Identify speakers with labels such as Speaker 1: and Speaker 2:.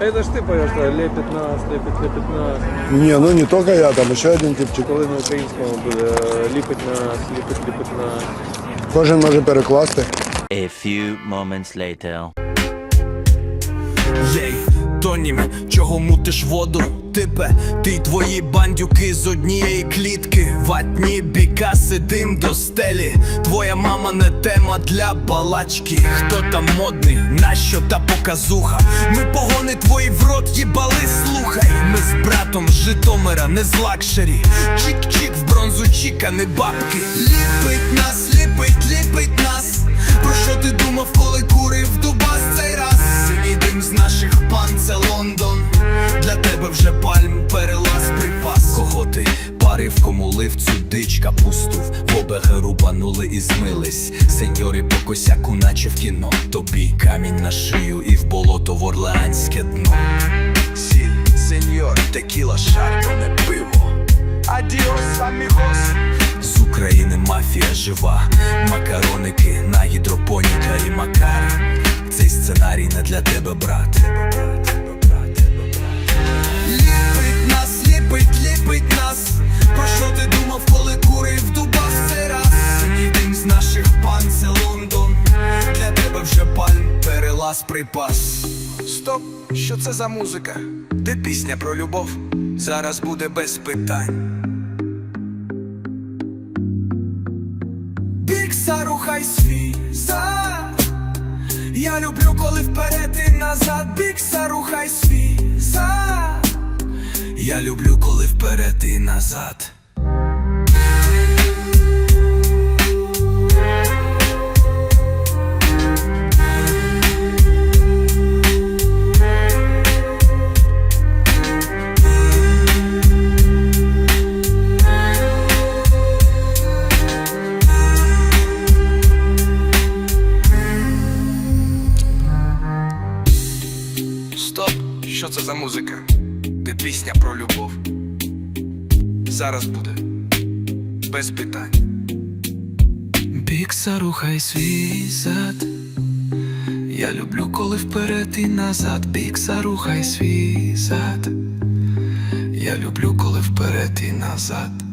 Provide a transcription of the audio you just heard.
Speaker 1: Это ж ты поешь, что лепит нас, лепит, лепит нас.
Speaker 2: Не, ну не только я, там еще один типчик.
Speaker 1: Коли на українському буде е, ліпить нас, ліпить, ліпить нас.
Speaker 2: Кожен може перекласти.
Speaker 3: A few moments later.
Speaker 4: Єй, Тонім, чого мутиш воду? Типе, ти й твої бандюки з однієї клітки, ватні біка, сидим до стелі. Твоя мама не тема для балачки. Хто там модний, нащо та показуха? Ми погони твої рот їбали, слухай. Ми з братом з Житомира, не з лакшері. Чік-чік в бронзу чіка, не бабки. Ліпить нас, ліпить, ліпить нас. Про що ти думав, коли курив Дубас цей раз? Синій дим з наших пан, це Лондон. Для тебе вже пальм перелаз припас. Кого ти парив, кому лив цю дич капусту В ОБГ рубанули і змились. Сеньори по косяку, наче в кіно. Тобі камінь на шию і в болото в орлеанське дно. Сіль, шар, не пиво. Адіос, амігос. З України мафія жива, макароники перелаз припас. Стоп, що це за музика? Де пісня про любов? Зараз буде без питань. Бікса, рухай свій Я люблю, коли вперед і назад Бікса, рухай свій Я люблю, коли вперед і назад Стоп, що це за музика? Де пісня про любов? Зараз буде без питань. Бікса, рухай свій зад. Я люблю, коли вперед і назад. Бікса, рухай свій зад. Я люблю, коли вперед і назад.